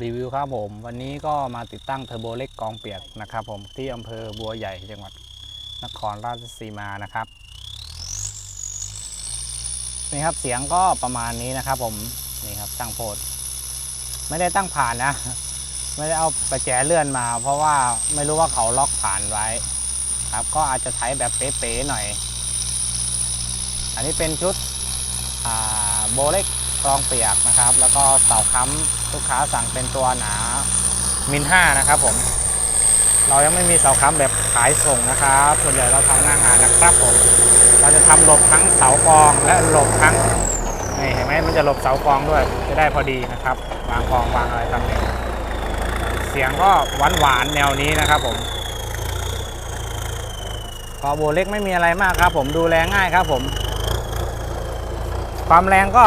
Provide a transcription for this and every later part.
รีวิวครับผม วันนี้ก็มาติดตั้งเทอร์โบเล็กกองเปียกนะครับผมที่อำเภอบัวใหญ่จังหวัดนครราชสีมานะครับนี่ครับเสียงก็ประมาณนี้นะครับผมนี่ครับช่างโพดไม่ได้ตั้งผ่านนะ ไม่ได้เอาประแจเลื่อนมา เพราะว่าไม่รู้ว่าเขาล็อกผ่านไว้ ครับก็อาจจะใช้แบบเป๊ะๆหน่อย อันนี้เป็นชุดอ่าโบเล็ก กรองเปียกนะครับ แล้วก็เสาค้ำลูกค้าสั่งเป็นตัวหนามินห้านะครับผม เรายังไม่มีเสาค้ำแบบขายส่งนะครับส่วนใหญ่เราทำหน้างานนะครับผม เราจะทำหลบทั้งเสากองและหลบทั้งนี่เห็นไหมมันจะหลบเสากองด้วย จะได้พอดีนะครับ วางกองวางอะไรตำแหน่งเสียงก็หวานหวานๆแนวนี้นะครับผมกอโบเล็กไม่มีอะไรมากครับ ผมดูแลง่ายครับผม ความแรงก็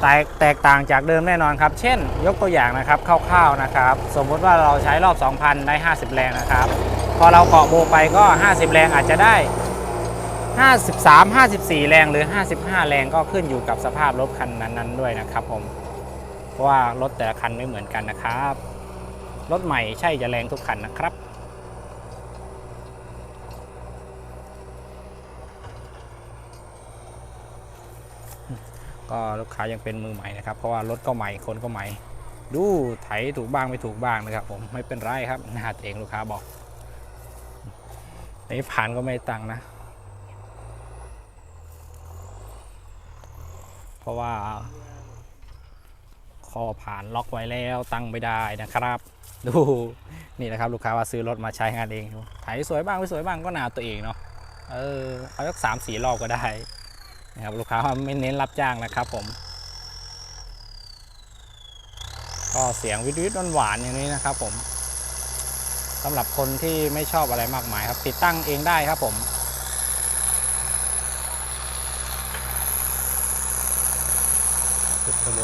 แตกแตกต่างจากเดิมแน่นอนครับ เช่น ยกตัวอย่างนะครับคร่าวๆนะครับ สมมุติว่าเราใช้รอบ 2,000 ได้ 50 แรงนะครับ พอเราเกาะโบไปก็ 50 แรงอาจจะได้ 53 54 แรงหรือ 55 แรงก็ขึ้นอยู่กับสภาพรถคันนั้นๆด้วยนะครับผมเพราะว่ารถแต่ละคันไม่เหมือนกันนะครับ รถใหม่ใช่จะแรงทุกคันนะครับ ก็ลูกค้ายังเป็นมือใหม่นะครับ เพราะว่ารถก็ใหม่คนก็ใหม่ ดูไถถูกบ้างไม่ถูกบ้างนะครับ ผมไม่เป็นไรครับหน้าตัวเองลูกค้าบอกนี่ผ่านก็ไม่ตังค์นะ เพราะว่าคอผ่านล็อกไว้แล้วตั้งไม่ได้นะครับ ดูนี่นะครับ ลูกค้าว่าซื้อรถมาใช้งานเองไถสวยบ้างไม่สวยบ้างก็หนาตัวเองเนาะเออเอาสักสามสี่รอบก็ได้ นะครับลูกค้าไม่เน้นรับจ้างนะครับผม ก็เสียงวิดวิดหวานๆอย่างนี้นะครับ ผมสำหรับคนที่ไม่ชอบอะไรมากมายครับ ติดตั้งเองได้ครับผมชุดเทอร์โบ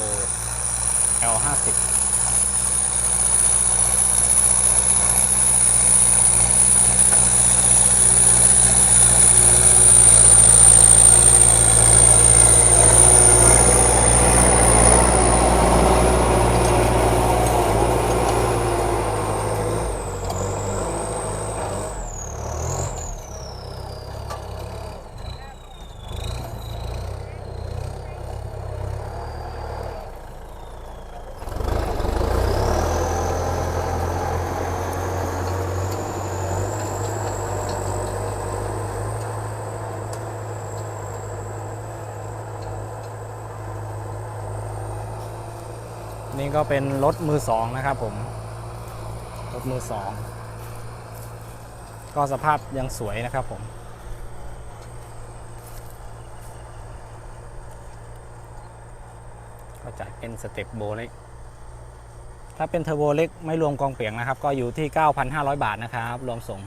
L50 นี่ก็เป็นรถมือสองนะครับผม รถมือสองก็สภาพยังสวยนะครับผมก็จัดเป็นสเต็ปโบเล็ก ถ้าเป็นเทอร์โบเล็กไม่รวมกองเปียงนะครับ ก็อยู่ที่ 9,500 บาทนะครับ รวมส่ง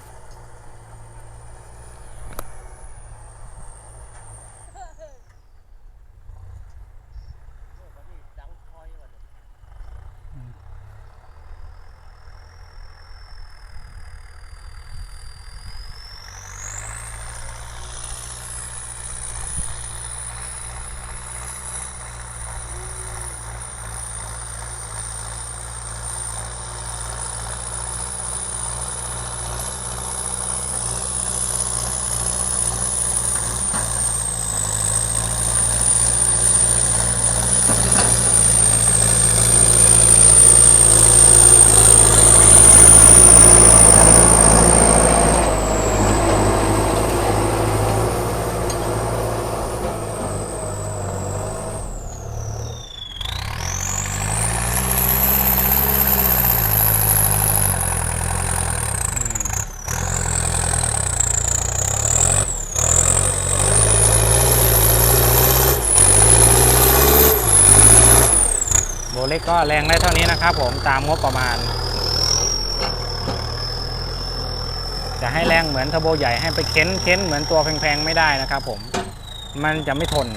ล็กก็แรงได้เท่านี้นะครับผมตามงบประมาณ จะให้แรงเหมือนเทอร์โบใหญ่ให้ไปเค้นเค้นเหมือนตัวแพงๆไม่ได้นะครับผมมันจะไม่ทน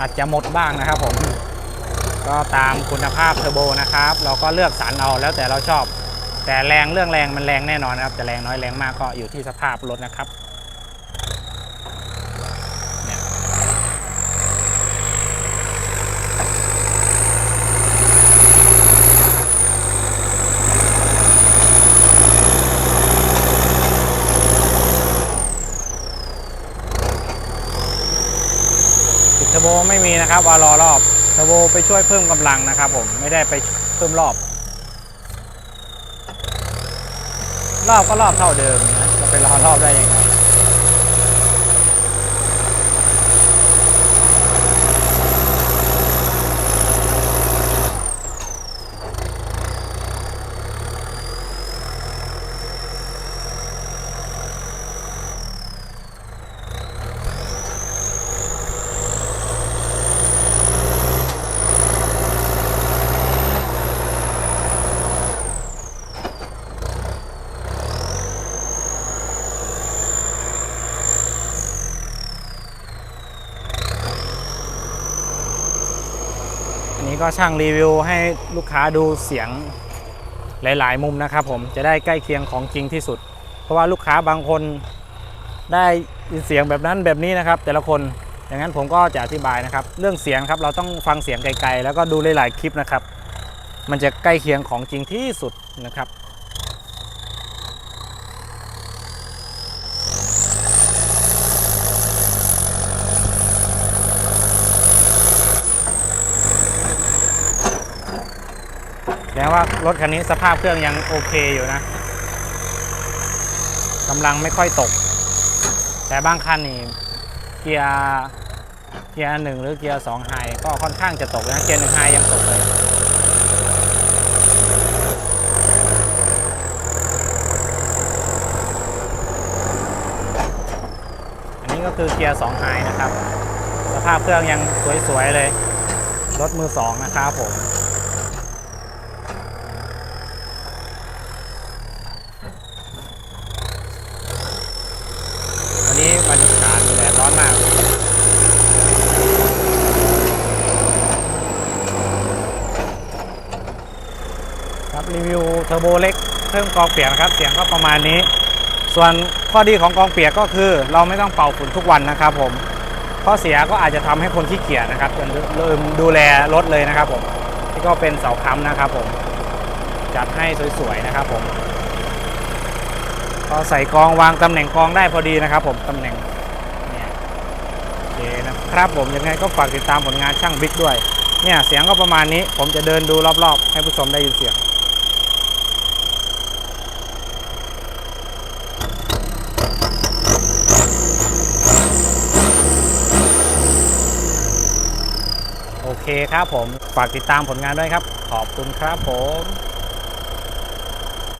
อาจจะหมดบ้างนะครับผม ก็ตามคุณภาพเทอร์โบนะครับ เราก็เลือกสรรเอาแล้วแต่เราชอบ แต่แรงเรื่องแรงมันแรงแน่นอนนะครับจะแรงน้อยแรงมากก็อยู่ที่สภาพรถนะครับเทอร์โบไม่มีนะครับวาล์วรอรอบเทอร์โบไปช่วยเพิ่มกำลังนะครับผมไม่ได้ไปเพิ่มรอบ รอบก็รอบเท่าเดิมนะจะไปรอรอบได้ยังไง ก็ช่างรีวิวให้ลูกค้าดูเสียงหลาย ๆ มุมนะครับผมจะได้ใกล้เคียงของจริงที่สุด เพราะว่าลูกค้าบางคนได้ยินเสียงแบบนั้นแบบนี้นะครับ แต่ละคนอย่างนั้นผมก็จะอธิบายนะครับ เรื่องเสียงครับเราต้องฟังเสียงไกล ๆ แล้วก็ดูหลาย ๆ คลิปนะครับ มันจะใกล้เคียงของจริงที่สุดนะครับ แสดงว่ารถคันนี้สภาพเครื่องยังโอเคอยู่นะกำลังไม่ค่อยตก แต่บางคันนี่เกียร์เกียร์หนึ่งหรือเกียร์สองไฮก็ค่อนข้างจะตกนะเกียร์หนึ่งไฮยังตกเลยอันนี้ก็คือเกียร์2ไฮนะครับ สภาพเครื่องยังสวยๆเลย รถมือ 2 นะครับผม วันนี้บรรยากาศแดดร้อนมาก ครับรีวิว เทอร์โบเล็กเพิ่มกองเปียกนะครับ เสียงก็ประมาณนี้ ส่วนข้อดีของกองเปียกก็คือ เราไม่ต้องเป่าฝุ่นทุกวันนะครับผมข้อเสียก็อาจจะทำให้คนขี้เกียจนะครับจนลืมดูแลรถเลยนะครับผมนี่ก็เป็นเสาค้ำนะครับผมจัดให้สวยๆนะครับผมก็ใส่กองวางตำแหน่งกองได้พอดีนะครับ ผมตำแหน่งเนี่ยโอเคนะครับผมยังไงก็ฝากติดตามผลงานช่างบิ๊กด้วยเนี่ยเสียงก็ประมาณนี้ ผมจะเดินดูรอบๆ ให้ผู้ชมได้ยินเสียง โอเค ครับผม ฝากติดตามผลงานด้วยครับ ขอบคุณครับผม